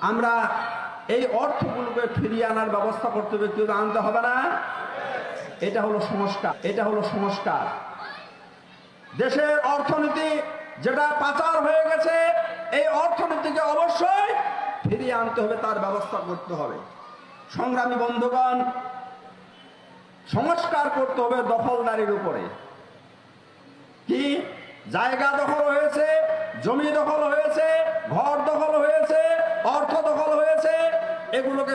আমরা এই অর্থগুলোকে ফিরিয়ে আনার ব্যবস্থা করতে হবে কেউ আনতে হবে না? এটা হলো সংস্কার, এটা হলো সংস্কার। দেশের অর্থনীতি যেটা পাচার হয়ে গেছে, এই অর্থনীতিকে অবশ্যই ফিরিয়ে আনতে হবে তার ব্যবস্থা করতে হবে। সংগ্রামী বন্ধুগণ, সংস্কার করতে হবে দখলদারির উপরে। কি? জায়গা দখল হয়েছে, জমি দখল হয়েছে, ঘর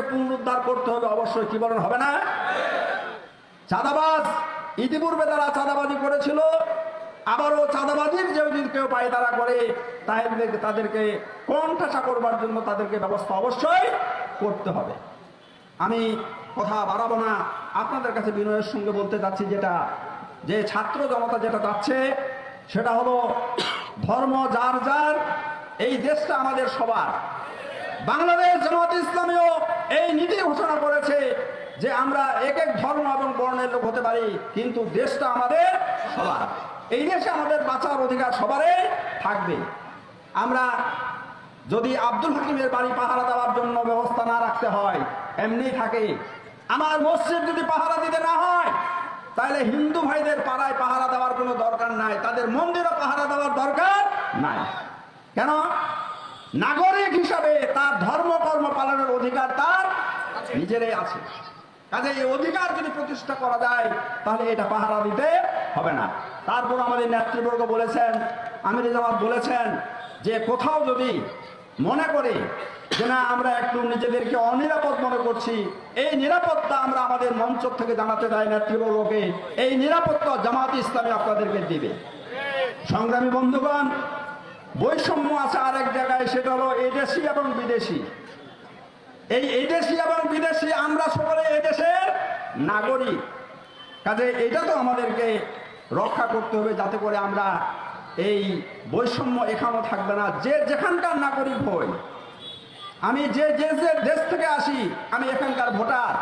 পুনরুদ্ধার করতে হবে, অবশ্যই কি বলেন, হবে না? চাঁদাবাজ, ইতিপূর্বে তারা চাঁদাবাজি করেছিল, আবারও চাঁদাবাজির যে যদি কেউ পায় তারা করে তাহলে তাদেরকে কণ্ঠাসা করবার জন্য তাদেরকে ব্যবস্থা অবশ্যই করতে হবে। আমি কথা বাড়াবো না, আপনাদের কাছে বিনয়ের সঙ্গে বলতে চাচ্ছি যেটা, যে ছাত্র জনতা যেটা চাচ্ছে, সেটা হলো ধর্ম যার যার, এই দেশটা আমাদের সবার। বাংলাদেশ জামাত ইসলামীও এই নীতি ঘোষণা করেছে যে আমরা এক এক ধর্ম এবং বর্ণের লোক হতে পারি, কিন্তু দেশটা আমাদের সবার। এই দেশে আমাদের বাঁচার অধিকার সবারই থাকবে। আমরা যদি আব্দুল হাকিমের বাড়ি পাহারা দেওয়ার জন্য ব্যবস্থা না রাখতে হয়, এমনি থাকে। আমার মসজিদ যদি পাহারা দিতে না হয়, তাহলে হিন্দু ভাইদের পাড়ায় পাহারা দেওয়ার কোনো দরকার নাই, তাদের মন্দিরও পাহারা দেওয়ার দরকার নাই। কেন? নাগরিক হিসাবে তার পালনের অধিকার তার নিজেরই আছে। কাজে এই অধিকার যদি প্রতিষ্ঠা করা যায়, তাহলে এটা পাহারা দিতে হবে না। তারপর আমাদের নেতৃবর্গ বলেছেন, আমির জামাত বলেছেন যে কোথাও যদি মনে করে যে না, আমরা একটু নিজেদেরকে অনিরাপদ মনে করছি, এই নিরাপত্তা আমরা আমাদের মঞ্চ থেকে জানাতে চাই নেতৃবর্গকে, এই নিরাপত্তা জামাত ইসলামী আপনাদেরকে দিবে। সংগ্রামী বন্ধুগণ, বৈষম্য আছে আরেক জায়গায়, সেটা হলো এদেশি এবং বিদেশি। এই এদেশি এবং বিদেশি আমরা সকলে এই দেশের নাগরিক। কাজে এটা তো আমাদেরকে রক্ষা করতে হবে, যাতে করে আমরা এই বৈষম্য এখানেও থাকবে না। যে যেখানকার নাগরিক হই, আমি যে যে যে দেশ থেকে আসি, আমি এখানকার ভোটার,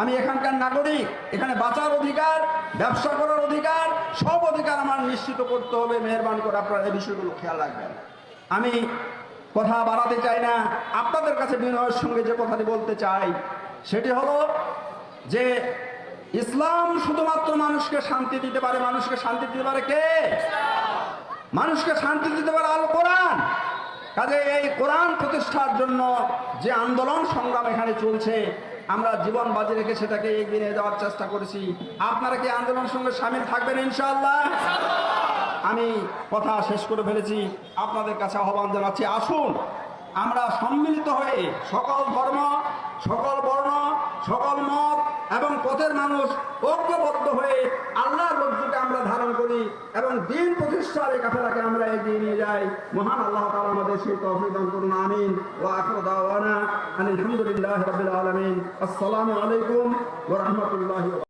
আমি এখানকার নাগরিক, এখানে বাঁচার অধিকার, ব্যবসা করার অধিকার, সব অধিকার আমার নিশ্চিত করতে হবে। মেহরবানি করে আপনারা এই বিষয়গুলো খেয়াল রাখবেন। আমি কথা বাড়াতে চাই না। আপনাদের কাছে বিনয়ের সঙ্গে যে কথাটি বলতে চাই, সেটি হলো যে ইসলাম শুধুমাত্র মানুষকে শান্তি দিতে পারে, মানুষকে শান্তি দিতে পারে কে? মানুষকে শান্তি দিতে পারে আল কোরআন কাজে এই কোরআন প্রতিষ্ঠার জন্য যে আন্দোলন সংগ্রাম এখানে চলছে, আমরা জীবন বাজি রেখে সেটাকে এগিয়ে নিয়ে যাওয়ার চেষ্টা করেছি। আপনারা কি আন্দোলনের সঙ্গে সামিল থাকবেন ইনশাআল্লাহ? আমি কথা শেষ করে ফেলেছি। আপনাদের কাছে আহ্বান জানাচ্ছি, আসুন, আমরা সম্মিলিত হয়ে সকল ধর্ম, সকল বর্ণ, সকল মত এবং পথের মানুষ ঐক্যবদ্ধ হয়ে আল্লাহর লজ্জুকে আমরা ধারণ করি এবং দিন প্রতিষ্ঠার এই কাফেলাকে আমরা এগিয়ে নিয়ে যাই। মহান আল্লাহ তাআলা আমাদের সেই তৌফিক দান করুন, আমিন। ওয়া আখিরু দাওয়ানা আলহামদুলিল্লাহি রাব্বিল আলামিন। আসসালামু আলাইকুম ওয়া রাহমাতুল্লাহি